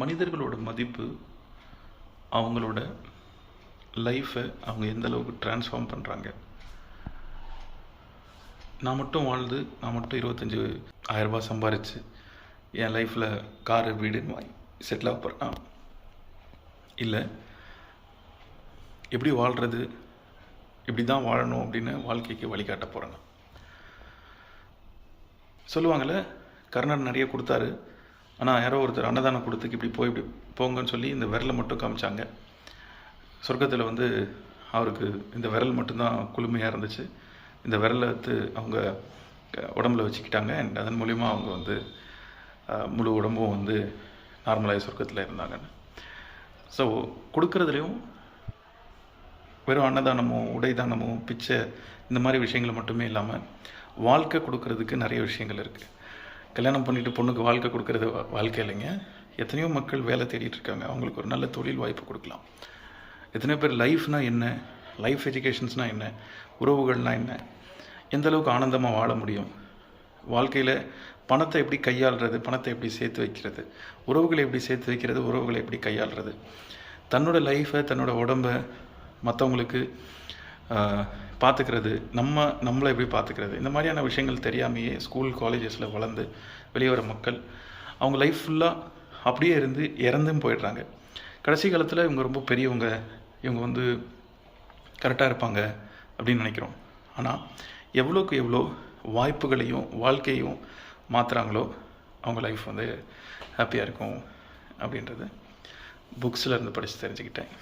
மனிதர்களோட மதிப்பு அவங்களோட லைஃப்பை அவங்க எந்த அளவுக்கு ட்ரான்ஸ்ஃபார்ம் பண்ணுறாங்க நான் மட்டும் வாழ்ந்து நான் மட்டும் இருபத்தஞ்சி ஆயிரரூபா சம்பாரித்து என் லைஃப்பில் காரு வீடுன்னு வாங்கி செட்டில் ஆக போகிறேன் இல்லை. எப்படி வாழ்கிறது இப்படி தான் வாழணும் அப்படின்னு வாழ்க்கைக்கு வழிகாட்ட போகிறேங்க சொல்லுவாங்கள்ல கர்ணர் நிறைய கொடுத்தாரு. ஆனால் யாரோ ஒருத்தர் அன்னதானம் கொடுத்துக்கு இப்படி போய் இப்படி போங்கன்னு சொல்லி இந்த விரலை மட்டும் காமிச்சாங்க. சொர்க்கத்தில் வந்து அவருக்கு இந்த விரல் மட்டும்தான் குளுமையாக இருந்துச்சு. இந்த விரலை எடுத்து அவங்க உடம்புல வச்சுக்கிட்டாங்க. அண்ட் அதன் மூலிமா அவங்க வந்து முழு உடம்பும் வந்து நார்மலாக சொர்க்கத்தில் இருந்தாங்கன்னு. ஸோ கொடுக்கறதுலையும் வெறும் அன்னதானமோ உடைதானமோ பிச்சை இந்த மாதிரி விஷயங்கள் மட்டுமே இல்லாமல் வாழ்க்கை கொடுக்கறதுக்கு நிறைய விஷயங்கள் இருக்குது கல்யாணம் பண்ணிட்டு பொண்ணுக்கு வாழ்க்கை கொடுக்கறது வாழ்க்கை இல்லைங்க. எத்தனையோ மக்கள் வேலை தேடிட்டு இருக்காங்க. அவங்களுக்கு ஒரு நல்ல தொழில் வாய்ப்பு கொடுக்கலாம். எத்தனையோ பேர் லைஃப்னா என்ன? லைஃப் எஜுகேஷன்ஸ்னால் என்ன? உறவுகள்னா என்ன? எந்த அளவுக்கு ஆனந்தமாக வாழ முடியும்? வாழ்க்கையில் பணத்தை எப்படி கையாளுறது? பணத்தை எப்படி சேர்த்து வைக்கிறது? உறவுகளை எப்படி சேர்த்து வைக்கிறது? உறவுகளை எப்படி கையாளுறது? தன்னோட லைஃப்பை தன்னோட உடம்பை மற்றவங்களுக்கு பார்த்துக்கிறது நம்ம நம்மளை எப்படி பார்த்துக்கிறது? இந்த மாதிரியான விஷயங்கள் தெரியாமையே ஸ்கூல் காலேஜஸில் வளர்ந்து வெளியே வர மக்கள் அவங்க லைஃப் ஃபுல்லாக அப்படியே இருந்து இறந்தும் போயிடுறாங்க. கடைசி காலத்தில் இவங்க ரொம்ப பெரியவங்க இவங்க வந்து கரெக்டாக இருப்பாங்க அப்படின்னு நினைக்கிறோம். ஆனால் எவ்வளோக்கு எவ்வளோ வாய்ப்புகளையும் வாழ்க்கையும் மாற்றுறாங்களோ அவங்க லைஃப் வந்து ஹாப்பியாக இருக்கும் அப்படின்றது புக்ஸில் இருந்து படித்து தெரிஞ்சுக்கிட்டேன்.